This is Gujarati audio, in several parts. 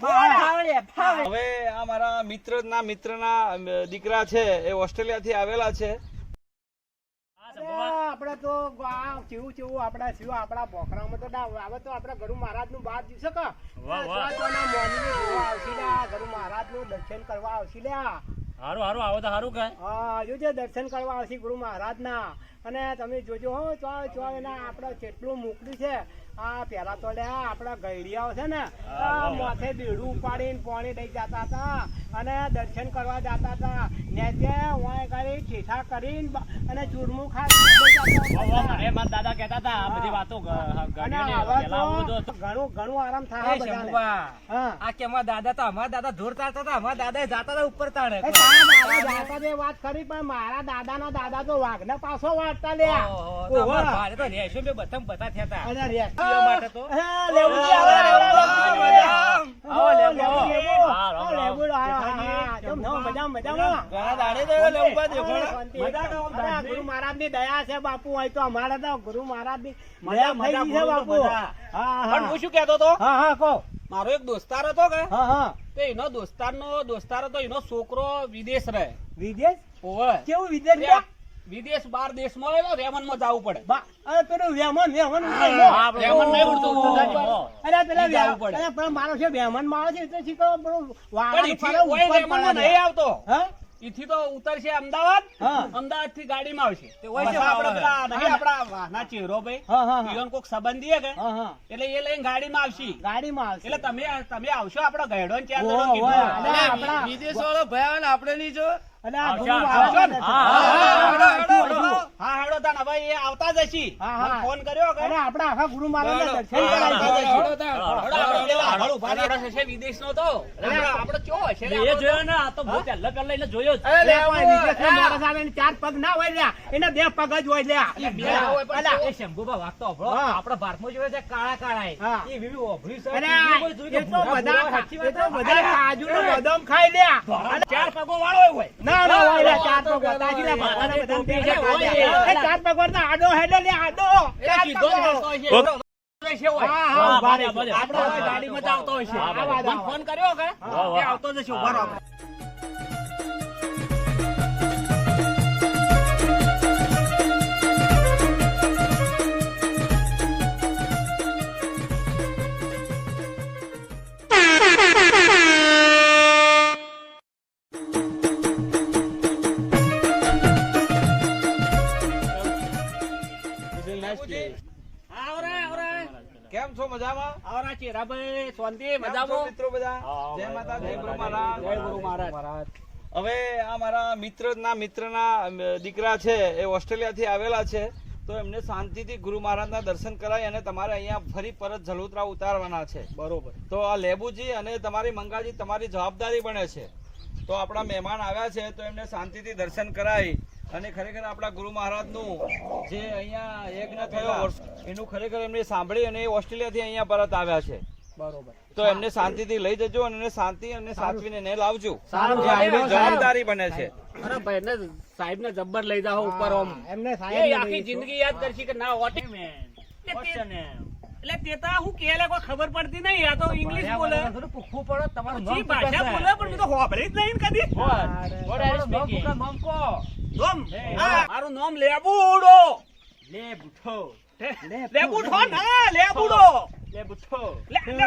હવે આ મારા મિત્રના મિત્ર ના દીકરા છે એ ઓસ્ટ્રેલિયા થી આવેલા છે. આપડે તો આ કેવું કેવું આપડા થયું આપડા બોકરામાં તો હવે તો આપડા ગરુ મહારાજનું બાદ દિવસે કા? વાહ, વાહ. આવશે લ્યા મહારાજનું દર્શન કરવા આવશે લ્યા હારું હારું આવો તો હારું કે હા જોજે દર્શન કરવા આવશે ગુરુ મહારાજ ના અને તમે જોજો હો ચો ચો એના આપડે કેટલું મોકલ્યું છે. આ પેલા તો આપડા ગૈડિયાઓ છે ને માથે બેડું ઉપાડીને પાણી લઈ જતા હતા અને દર્શન કરવા જતા હતા. ને તે વાય કરી ઠેઠા કરીને અને ચૂરમું ખાઈ દાદા કહેતા હતા આ બધી વાતો ઘણું ઘણું આરામ થાય. આ કે અમારા દાદા તો અમારા દાદા ધોર તારતા હતા? અમારા દાદા જાતા હતા ઉપર તાણે. દાદા જાતા જે વાત કરી પણ મારા દાદાના દાદા તો વાઘને પાછો વાળતા લે તો ઓહો. અમારા રેશો બે બધામાં બધા થયા હતા. માટે તો? હા, લેબુજી આવે, લેબુજી આવે. આવો, લેબુ. લેબુ, લેબુ. હા, રામ, હા, રામ. લેબુ, હા, હા, હા. કેમ છો? મજામાં, મજામાં? ઘણા દાડે તો એવા લેબુબા દેખો મજા કરો, અરે, દાદી. ગુરુ દયા છે બાપુ હોય તો અમારે તો ગુરુ મહારાજની મજા, મજા, છે બાપુ હા પણ હું શું કહેતો હતો હા હા કહો મારો એક દોસ્તાર હતો કે હા હા તો એનો દોસ્તારનો દોસ્તાર હતો એનો છોકરો વિદેશ રહે વિદેશ. કેવું વિદેશ? વિદેશ બાર દેશમાં તો રેમનમાં જવું પડે. અરે પેલું વેમન વેમન હા, રેમન નહીં ઉડતું, અરે પેલા જવું પડે. અરે પણ મારો છે વેમનમાં આવે છે એટલે શીખો પેલું રેમનમાં નહીં આવતો. હા? ઈથી તો ઉતરશે અમદાવાદ અમદાવાદથી ગાડીમાં આવશે. તે હોય છે પાછા પેલા નહીં આપણા વાહના ચેહરો ભાઈ. હા હા હા. ઈવન કોક સંબંધી કે? હા હા. એટલે એ લઈને ગાડીમાં આવશે. ગાડીમાં આવશે. એટલે તમે તમે આવશો આપડો ગયડો ને ચાર વિદેશ વાળો ભયા આપણે નહીં જો અલે આ ગુરુ. ને- હા, હેડો, તાન હવે એ આવતા જ હશી ફોન કર્યો આખા ગુરુ મહારાજ. દર્શન કરાવી છે. આપણો તો. આપણે આપણો હશે એ જોયો ને તો બહુ પહેલા પહેલા એટલે જોયો ચાર પગ ના હોય લ્યા. એના બે પગ જ હોય લ્યા. એટલે બે ના હોય પણ એ શંભુબા વાત તો સાંભળો. ભારતમાં જોયો છે કાળા કાળા એ. ઓભળી છે. બધા બધા કાજુ નો બદામ ખાઈ લ્યા. ચાર પગો વાળો હોય. ના ના હોય ચાર પગ તાજી લ્યા, પેલા બધાને બધાને ટોપી ભેગા છે, ખાઈ હોય. લ્યા. એ ચાર પગ વાળા આડો હેડે એ ગાડીમાં આવતો હશે ફોન કર્યો કે. આવતો જશે ઊભા કેમ છો મજામાં? આવરા ચેરાભાઈ, શાંતિ, મજામાં? મિત્રો બધા? જય માતા જય જય ગુરુ મહારાજ. જય ગુરુ મહારાજ. હવે આ મારા મિત્રના મિત્ર ના દીકરા છે એ ઓસ્ટ્રેલિયા થી આવેલા છે. તો એમને શાંતિથી ગુરુ મહારાજના દર્શન કરાય અને તમારે અહીંયા ફરી પરત જલોત્રા ઉતારવાના છે. બરોબર. તો આ લેબુજી અને તમારી મંગાજી તમારી જવાબદારી બને છે. તો આપણા મહેમાન આવ્યા છે તો એમને શાંતિથી દર્શન કરાય. અને ખરેખર આપણા ગુરુ મહારાજનું જે અહીંયા યજ્ઞ થયો એનું ખરેખર એમને સાંભળી અને ઓસ્ટ્રેલિયાથી અહીંયા પરત આવ્યા છે. બરોબર. તો એમને શાંતિથી લઈ જજો અને એને શાંતિ અને સાચવીને ને લાવજો. જવાબદારી બને છે. અરે ભાઈ ને સાહેબ ને જબ્બર લઈ જાઓ ઉપર ઓમ એમને સાહેબ આખી જિંદગી યાદ કરશી કે ના વોટ મેન એટલે તે તો હું કે કોઈ ખબર પડતી નહીં આ તો ઇંગ્લિશ બોલે. થોડું પૂછવું પડે. તમારું જી ભાષા બોલે પણ મેં તો હોભળી જ નહીં કદી. નામ નામ. નોમ મારું નામ લેબુડો લેબુઠો. લેબુડો ના લેબુડો લેબુઠો. લે લે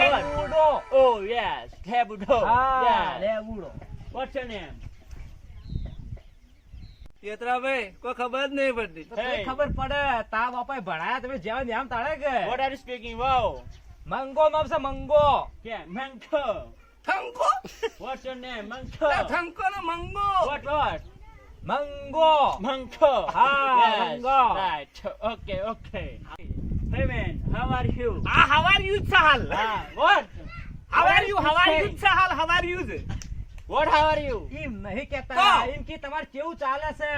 લેબુડો. Oh, yes. લેબુડો. હા. લેબુડો. વોટ્સ યોર નેમ યત્રાભાઈ કોઈ ખબર જ નહીં પડતી ખબર પડે તા બાપા ભણાયા તમે જેવા ને આમ તાળે કે what are speaking wow mango નામ છે મંગો કે મંગો થંકો What's your name? મંગો. થંકો ને 망고. What, what? મંગો. મંગો હા, Yes, મંગો. right okay okay Hey man, how are you? ah how are you sahal Ah, what? how are you how are you sahal how are you What, how are you? એમ નહીં કહેતા. તો? એમ કે તમારે કેવું ચાલે છે?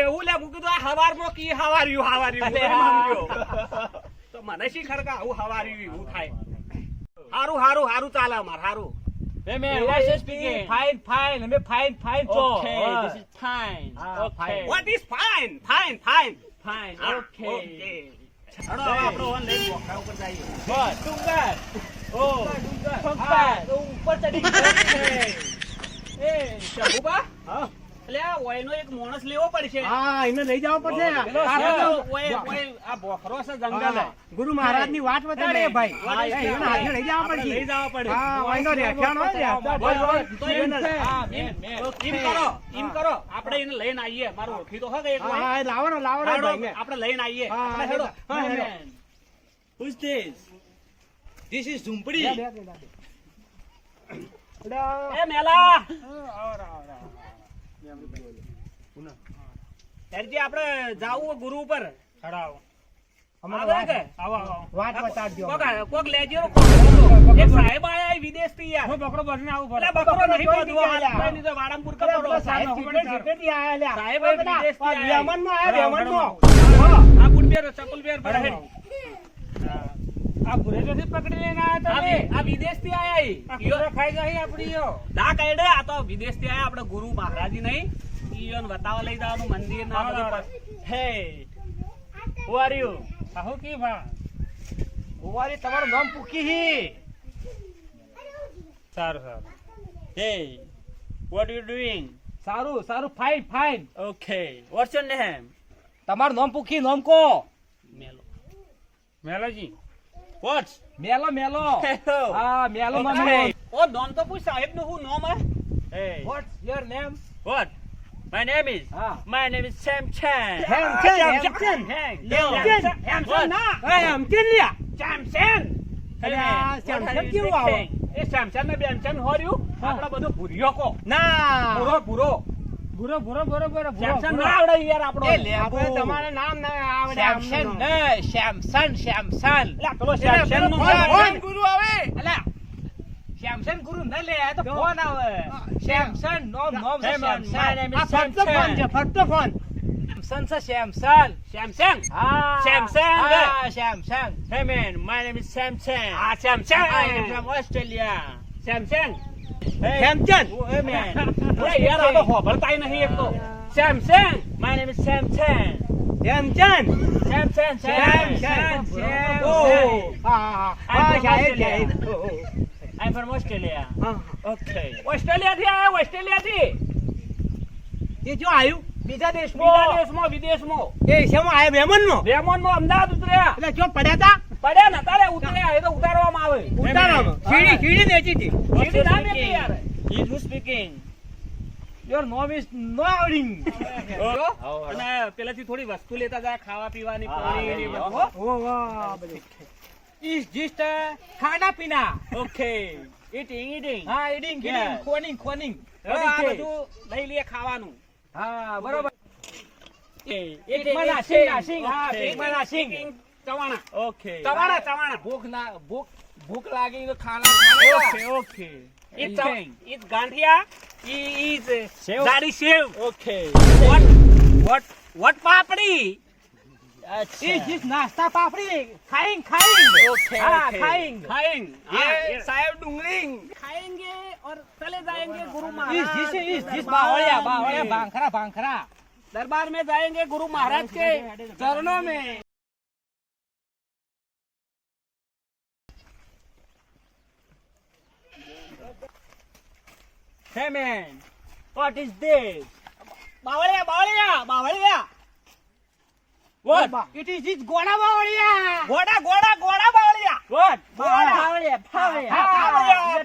એવું લે મૂકી દો હવારમાં કી how are you how are you અરે બોલે હા. માંગ્યો. તો મને શી ખડકા આવું how are you એવું થાય હારું હારું હારું ચાલે અમાર હારું Hey man, Yeah, what's your it's speaking? fine. Fine, fine. અમે fine, fine છો. Okay, હા. this is fine. Ah, Okay. fine. What is fine? Fine, fine. Fine, Ah, okay. okay. હેડો હવે આપણો વન લઈને બોખરા ઉપર જઈએ. બસ ડુંગર ઓ, હા, તો ઉપર ચડી ગયો. એ, શંભુબા, હા એટલે એક માણસ લેવો પડશે. હા એને લઈ જવો પડશે. આ છે, બધો ઓય, ઓય, આ બોખરો છે જંગલ. ગુરુ મહારાજની વાત બતાડે ભાઈ હા, હા, એને હાથે લઈ જવા લઈ પડશે. જવા પડે. હા વાયનો રેઠાણ હોય ને, બોલ, બોલ, તો એને- એને- એમ- મેં- તો એમ કરો એમ કરો. આપણે એને લઈને આવીએ. મારું ઓળખી તો હે એક હા, લાવો ને લાવો ને આપણે લઈને આવીએ. હા, હેડો. બે, ઝૂંપડી એ મેલા. આવ આવો, આવો, આવો. હેરજી આપણે જાવું ગુરુ ઉપર? વાત- વાત બતાડજો કોક આ- આયા વિદેશથી આયા. આયા આયા. આયા, પકડી લઈને આયા તમે. આ વિદેશથી આયા ઈ. આ ઈયો- ખાઈ આપણી યો. ના કાંઈ આ તો વિદેશથી આયા આપણે ગુરુ મહારાજી નહીં ઈયોને બતાવવા લઈ જવાનું મંદિર ના બધું હે Who આર યુ સાહુ કી ભા? ઓવારી તમારું નામ પૂકી હી. સારું સારું હે વોટ યુ ડુઈંગ સારું સારું fine fine okay what's your name તમારું નામ પૂકી નામ કો મેલો. મેલોજી What? મેલો મેલો. હા મેલો Okay. ઓ નામ તો પૂછ સાહેબનું શું નામ હે? What's your name What? My name is. Ah. My name is Sam Chan. Sam Chan. Sam Chan. Sam-. હા, લ્યા. Sam Chan. આ what Sam Chan કેવું આવે? એ Sam Chan ને બેમચંદ હોર્યું? હા. આપણે બધું ભૂર્યો કો. ના ભૂરો, ભૂરો. ભૂરો ભૂરો ભૂરો ભૂરો Sam Chan ભૂરો. ના આવડે યાર આપણો. એ લે, આપણે તમારે નામ ના આવડે સેમસન ને સેમસન સેમસન અલા, પેલો સેમસનનું ફોન, ગુરુ આવે. અલા સેમસન ગુરુ ન લે આ તો ફોન આવે. સેમસન નો નો is આ ફક્ત ફોન છે ફક્ત ફોન સેમસન છે. સેમસન સેમસન હા. સેમસન હા Samson hey man my name is Samson Chan. Samson I am from Australia from Hemchand man. અરે યાર આ તો હોભળતાય નહીં એક તો. My name is Sam Chan. Hemchand Sam Chan. Sam Chan. Oh. હા હા હા સાહેબ. Oh, oh. I'm from Australia. Okay. Australia થી આયા ઓસ્ટ્રેલિયા થી એ જો આવ્યું બીજા બીજા દેશમાં દેશમાં વિદેશમાં એ શેમાં આવ્યા વેમનમાં નો અમદાવાદ ઉતર્યા એટલે જો પડ્યા તા પડ્યા ને તારે ઉતર્યા એ તો ઉતારવામાં આવે. ઉતારામાં સીડી સીડી નેચી હતી સીડી ના બેઠી યાર. He who's speaking your name is no આવડિંગ અને પેલાથી થોડી વસ્તુ લેતા જા ખાવા પીવાની પાણી ને બધું, ઓ વાહ બધું. Just ખાના પીના ઓકે. Eating, eating. હા Yes. eating ખોનિંગ ખોનિંગ આ બધું લઈ લઈએ ખાવાનું. હા બરોબર. એક eating. નાસિંગ, નાસિંગ. હા, એક પેટમાં નાસિંગ. ચવાણા ઓકે ચવાણા ચવાણા ભૂખ ના ભૂખ ભૂખ લાગી તો गुरु महाराज जिस दरबार में जाएंगे गुरु महाराज के Hey man, what is this? Bavaliya Bavaliya Bavaliya. What? It is this ગોડા બાવળિયા. ગોડા ગોડા ગોડા Bavaliya. What? Bavaliya Bavaliya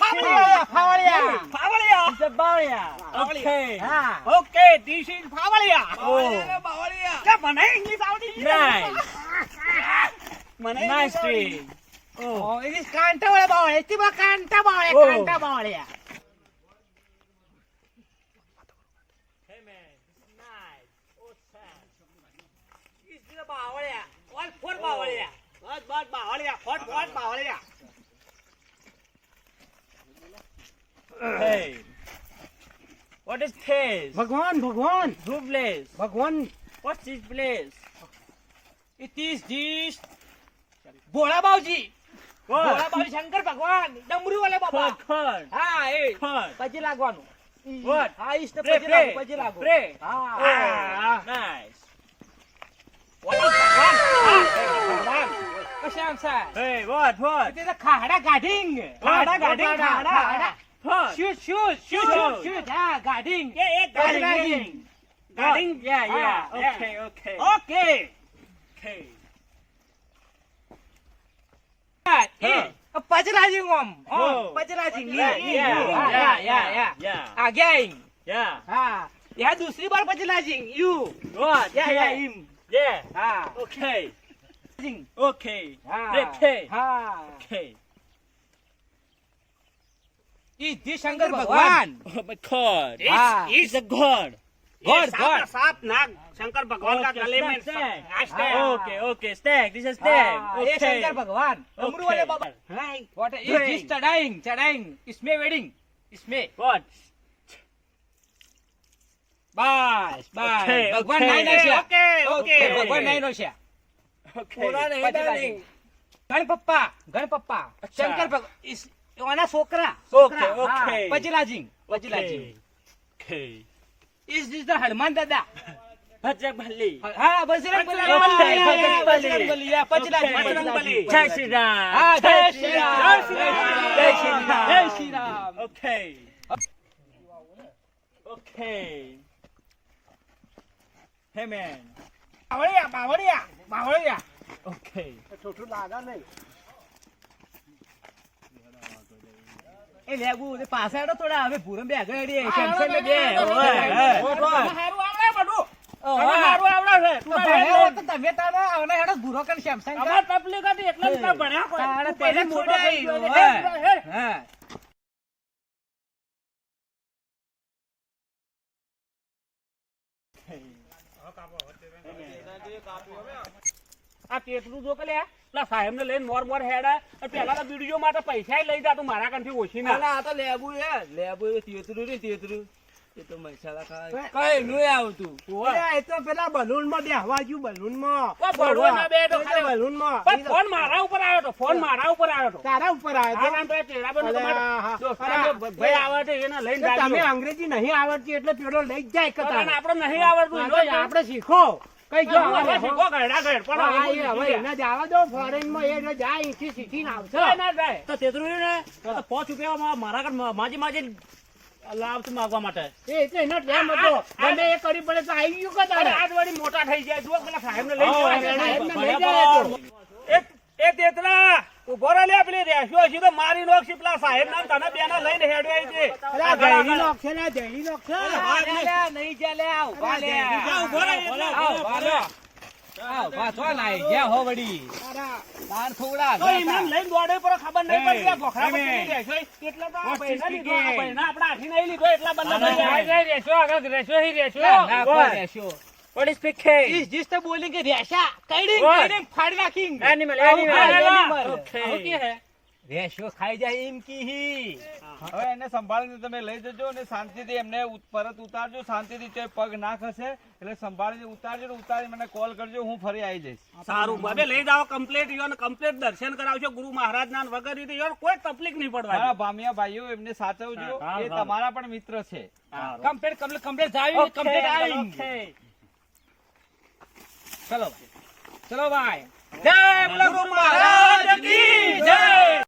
Bavaliya Bavaliya Bavaliya the Bavaliya. Okay. Okay, this is oh. Bavaliya Bavaliya Bavaliya. કે મને ઇંગ્લિશ આવડી ગઈ. Nice. મને Nice tree. Oh. oh, it કાંટા બાવળિયા. ઇતિ બા કાંટા બાવળિયા કાંટા બાવળિયા. બસ બાવળિયા ફોટ ફોટ બાવળિયા. What is this? ભગવાન ભગવાન. Who place? ભગવાન. What is place? It is this ભોળા બાવજી. ભોળા બાવજી શંકર ભગવાન. ડમરુ વાલે બાબા. હા એ. પછી લાગવાનું. વોટ હા ઇસ્ટ પછી pray. પછી લાગુ. હા. કશામ સાહેબ Hey, what, what? તે તો ખાડા ગાઢિંગ ખાડા ગાઢિંગ, ખાડા ખાડા. What? Shoot shoot shoot Shoot. Shoot હા garden Yeah, yeah, Garden. garden. Garden? Yeah, yeah, Ah, yeah. Okay, okay. Okay Okay. પજરાજી ઓમ Oh. પજરાજી Yeah, yeah, yeah yeah yeah Yeah. again Yeah. હા યા દૂસરી બાર પજરાજી you What? yeah yeah him Yeah. હા Nothing. Okay. Breathe. હા Okay. is ધી શંકર ભગવાન Oh my God. Ah. It's, a God. God, God. સાપ નાગ શંકર ભગવાન કા Okay, ગલે May. Okay, okay. Stag. This is stag. હા, એ Okay. bhagwan ભગવાન અમરું વાલે બાબા What is this ચડાઈંગ ચડાઈંગ ઇસમે વેડિંગ ઇસમે What? બસ બસ ભગવાન okay. નાઈ નાખ્યા ઓકે ઓકે ભગવાન નાઈ નાખ્યા નો છે Okay. પચરાજી. ગણપપ્પા ગણપપ્પા અચ્છા. શંકર ભગવાન ઓના છોકરા ઓકે okay. પજલાજી પચલાજી Okay. ઇસ ઇઝ ધ હનુમાન દાદા ભજરંગ. હા બલી હા, બજરંગ બલી. બજરંગ બલી હા. જય શ્રી રામ. હા જય શ્રી રામ જય શ્રી રામ. જય શ્રી રામ જય શ્રી રામ Okay. બાવળિયા બાવળિયા બાવળિયા ઓકે છોટું લાગે નહીં એ લેગુ તે પાછા હેડો થોડા હવે ભૂરમ બે આગળ શમશેર ને બે ઓય, હેડો, હે. હેડો. હારું આવડે બધું. હારું આવડે છે. તો તું ભણ્યા ભણ્યો તો તમે તારે આવને હેડો ભૂરો કરીને શમશાન અમાર તકલીફ હતી એટલે ભણ્યા કોઈ. પેલી મોટો થઈ. હે, આ કેટલું જો કે પેલા સાહેબ ને લઈને મોર મોર હેડા અને પેલા તો બીડીઓ માટે પૈસા લઈ જતું મારા કાનથી ઓછી ના. આ તો લેબુ હે. લેબુ એ તેતરું ને તેતરું. એ તો મસાલા ખાય. કઈ નું આવતું. એ તો પેલા બલૂનમાં બેહવા ગયું બલૂનમાં બલૂનમાં બેઠો ખાલી. બલૂનમાં પણ ફોન મારા ઉપર આવ્યો તો ફોન મારા ઉપર આવ્યો તો. તારા ઉપર તો? એ ભાઈ આવે છે એને લઈને તમે અંગ્રેજી નહીં આવડતી એટલે પેલો લઈ જાય કે આપણે નહીં આવડતું આપડે આપણે શીખો. કઈ જો ગયો હવે શીખો ગયડા ગયડ પણ હવે એને જવા દો ફોરેનમાં એ જાય અહીંથી ના આવશે. ના જાય તો તેતરું ને? તો પાંચ રૂપિયા મારા કણ માજી માજી લાભ માગવા માટે. એ એટલે એનો ટાઈમ હતો. મને એ કરી પડે તો આવી ગયું કે તારે? આજ વળી મોટા થઈ જાય. જો પેલા સાહેબ ને લઈ જાય. એ તેતરા ઊભો રહે લે પેલી રેસ્યો હજી તો મારી નોખી પેલા સાહેબ ના તને બેના લઈને હેડવાય છે અરે આ ગયડી નો અક્ષર આ જયડી નો અક્ષર આ લે, લે, નહીં જા લે, આ ઊભા લે. આ ઊભો રહે એટલે. ઊભા લે. આ ઊભા છો ગયા હો વળી. તાર થોડા તો એમને લઈને દોડે પર ખબર નહીં પડતી આ ભોખરા એમે. રેસ્યો એટલા તો પૈસા લીધો, આ પૈસા આપણા હાથી નહીં લીધો એટલા પૈસા. ના, જાય, રેસ્યો આગળ, રેસ્યો હી, રેસ્યો. ના, રહેશો. What is speaking? ઈસ જીસ તો બોલી કે રેશા, કઈડીંગ, What? કઈડીંગ, ફાડી નાખીંગ. Animal, animal, animal. animal. Okay. રેશો ખાઈ જાય એમ કી હવે એને સંભાળીને તમે લઈ જજો અને શાંતિથી એમને પરત ઉતારજો. શાંતિથી ચોય પગ ના ખસે. એટલે સંભાળીને ઉતારજો ને ઉતારી મને કોલ કરજો હું ફરી આવી જઈશ. સારું. બાબે લઈ જાઓ કમ્પ્લેટ યોને કમ્પ્લેટ દર્શન કરાવજો. ગુરુ મહારાજ ના વગર રીતે યોને કોઈ તકલીફ નહીં મારા પડવાની ભામિયા ભાઈઓ એમને સાચવજો. એ તમારા પણ મિત્ર છે. કમ્પ્લેટ કમ્પ્લેટ કમ્પ્લેટ આવી કમ્પ્લેટ આવી. ચલો ચલો ભાઈ. જય મહારાજ કી જય.